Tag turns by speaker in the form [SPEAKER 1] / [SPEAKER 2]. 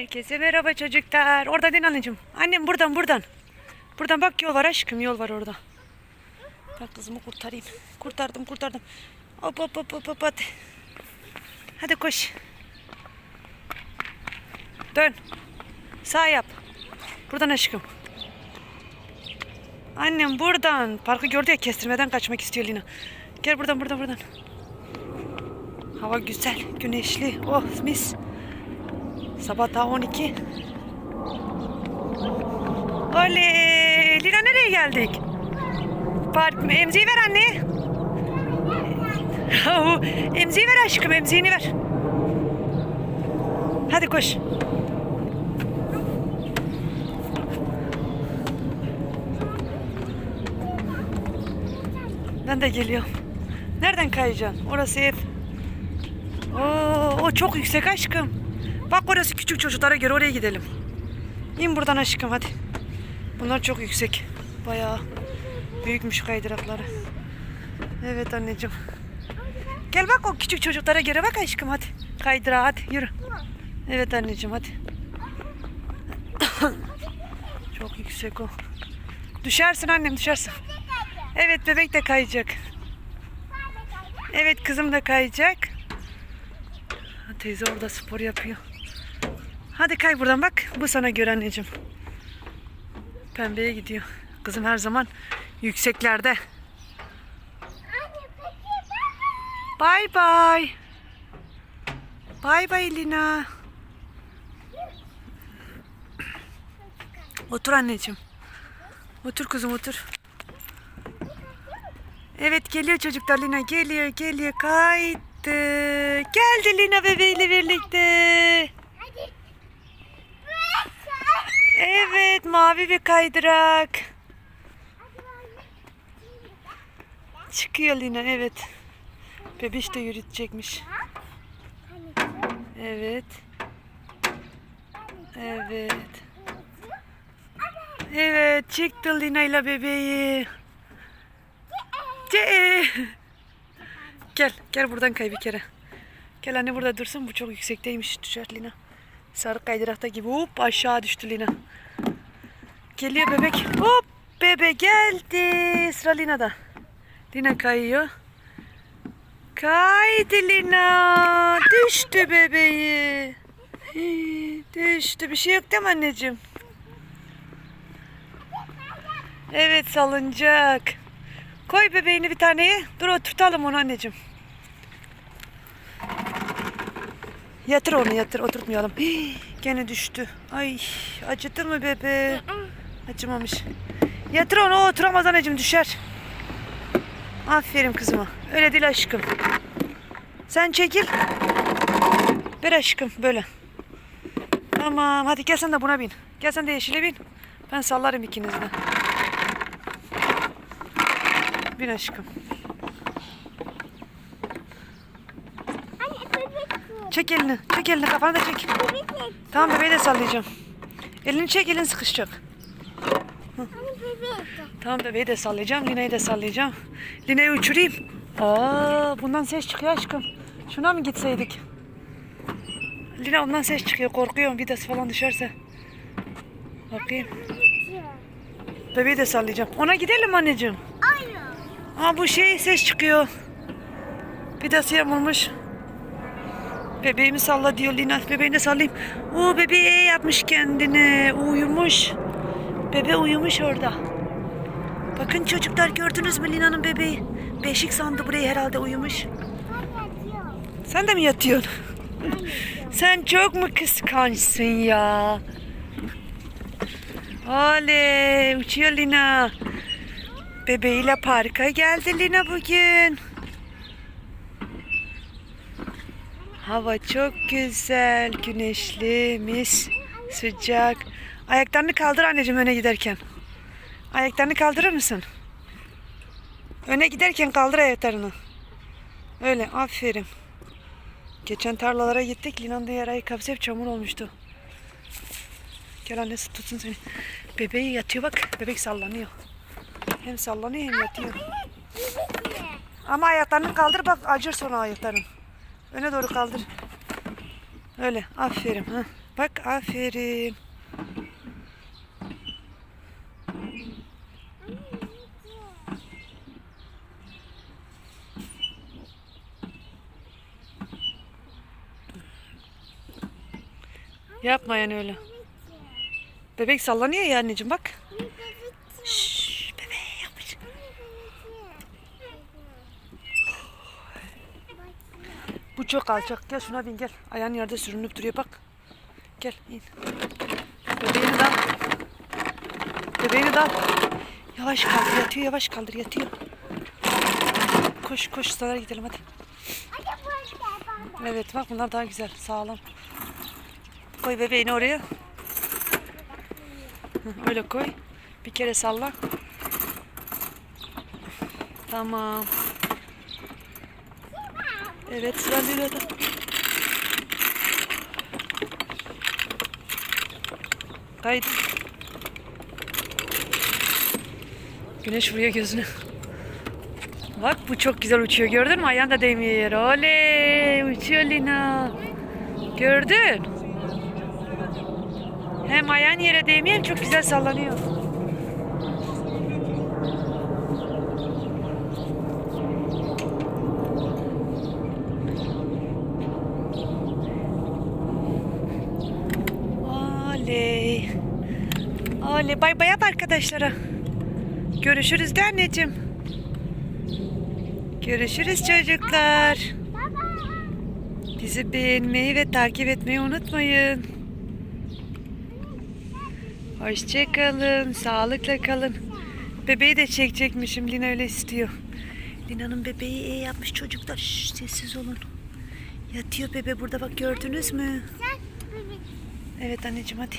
[SPEAKER 1] Herkese merhaba çocuklar. Orada değil anneciğim. Annem buradan buradan. Buradan bak yol var aşkım yol var orada. Bak kızımı kurtarayım. Kurtardım kurtardım. Hop hop hop hop hop hadi. Hadi koş. Dön. Sağ yap. Buradan aşkım. Annem buradan. Parkı gördü ya kestirmeden kaçmak istiyor Lina. Gel buradan buradan buradan. Hava güzel, güneşli. Oh mis. Sabah daha 12. Oley! Lina nereye geldik? Park, emziği ver anne. Emziği ver aşkım, emziğini ver. Hadi koş. Ben de geliyorum. Nereden kayacaksın? Orası ev. Oo, o çok yüksek aşkım. Bak orası küçük çocuklara göre oraya gidelim. İn buradan aşkım hadi. Bunlar çok yüksek. Bayağı büyükmüş kaydırakları. Evet anneciğim. Gel bak o küçük çocuklara göre bak aşkım hadi. Kaydıra hadi yürü. Evet anneciğim hadi. çok yüksek o. Düşersin annem düşersin. Evet bebek de kayacak. Evet kızım da kayacak. Teyze orada spor yapıyor. Hadi kay buradan bak. Bu sana göre anneciğim. Pembeye gidiyor. Kızım her zaman yükseklerde. Bay bay. Bay bay Lina. Otur anneciğim. Otur kızım otur. Evet geliyor çocuklar Lina geliyor geliyor kaydı. Geldi Lina bebeğiyle birlikte. Evet mavi bir kaydırak. Çıkıyor Lina evet. Bebiş de yürütecekmiş. Evet. Evet. Evet çıktı Lina ile bebeği. Ce. Gel, gel buradan kay bir kere. Gel anne burada dursun. Bu çok yüksekteymiş. Düşer Lina. Sarı kaydırakta gibi hop aşağı düştü Lina. Geliyor bebek. Hop bebe geldi. Sıra Lina'da. Lina kayıyor. Kaydı Lina. Düştü bebeği. Düştü. Bir şey yok değil mi anneciğim? Evet salıncak. Koy bebeğini bir taneye. Dur oturtalım onu anneciğim. Yatır onu yatır oturtmayalım. Hii, gene düştü. Ay acıdı mı bebe? Acımamış. Yatır onu oturamaz anneciğim düşer. Aferin kızıma. Öyle değil aşkım. Sen çekil. Ver aşkım böyle. Tamam hadi gel sen de buna bin. Gel sen de yeşile bin. Ben sallarım ikinizi de. Bin aşkım. Çek elini. Çek elini. Kafanı da çek. Tamam bebeği de sallayacağım. Elini çek elin sıkışacak. Tamam bebeği de sallayacağım. Lina'yı da sallayacağım. Lina'yı uçurayım. Aa, bundan ses çıkıyor aşkım. Şuna mı gitseydik? Lina ondan ses çıkıyor. Korkuyorum vidası falan düşerse. Bakayım. Bebeği de sallayacağım. Ona gidelim anneciğim. Aa bu şey ses çıkıyor. Vidası yamulmuş. Bebeğimi salla diyor Lina. Bebeğini de sallayayım. Oo bebeği yapmış kendini. Uyumuş. Bebe uyumuş orada. Bakın çocuklar gördünüz mü Lina'nın bebeği? Beşik sandı burayı herhalde uyumuş. Sen de mi yatıyorsun? Sen çok mu kıskançsın ya? Oley uçuyor Lina. Bebeğiyle parka geldi Lina bugün. Hava çok güzel, güneşli, mis, sıcak. Ayaklarını kaldır anneciğim öne giderken. Ayaklarını kaldırır mısın? Öne giderken kaldır ayaklarını. Öyle, aferin. Geçen tarlalara gittik. Lina'nın da yer ayakkabısı hep çamur olmuştu. Gel annesi tutsun seni. Bebeği yatıyor bak. Bebek sallanıyor. Hem sallanıyor hem yatıyor. Ama ayaklarını kaldır bak acır sonra ayakların. Öne doğru kaldır. Öyle aferin. Ha. Bak aferin. Yapma yani öyle. Bebek sallanıyor ya anneciğim bak. Şşş bebeğe yapmış. Bu çok alçak. Gel şuna bin gel. Ayağın yerde sürünüp duruyor bak. Gel in. Bebeğini de al. Bebeğini de al. Yavaş kaldır yatıyor yavaş kaldır yatıyor. Koş koş sana gidelim hadi. Evet bak bunlar daha güzel sağlam. Koy bebeğini oraya. Öyle koy. Bir kere salla. Tamam. Evet sıra Lina'da. Kaydı. Güneş vuruyor gözüne. Bak bu çok güzel uçuyor gördün mü? Ayağın da değmiyor yere. Oley uçuyor Lina. Gördün? Hem ayağın yere değmiyor hem çok güzel sallanıyor. Oley. Oley. Bay bay yap arkadaşlara. Görüşürüz de anneciğim. Görüşürüz çocuklar. Bizi beğenmeyi ve takip etmeyi unutmayın. Hoşçakalın. Sağlıkla kalın. Bebeği de çekecekmişim. Lina öyle istiyor. Lina'nın bebeği iyi yapmış çocuklar. Şş, sessiz olun. Yatıyor bebe burada bak gördünüz mü? Evet anneciğim hadi.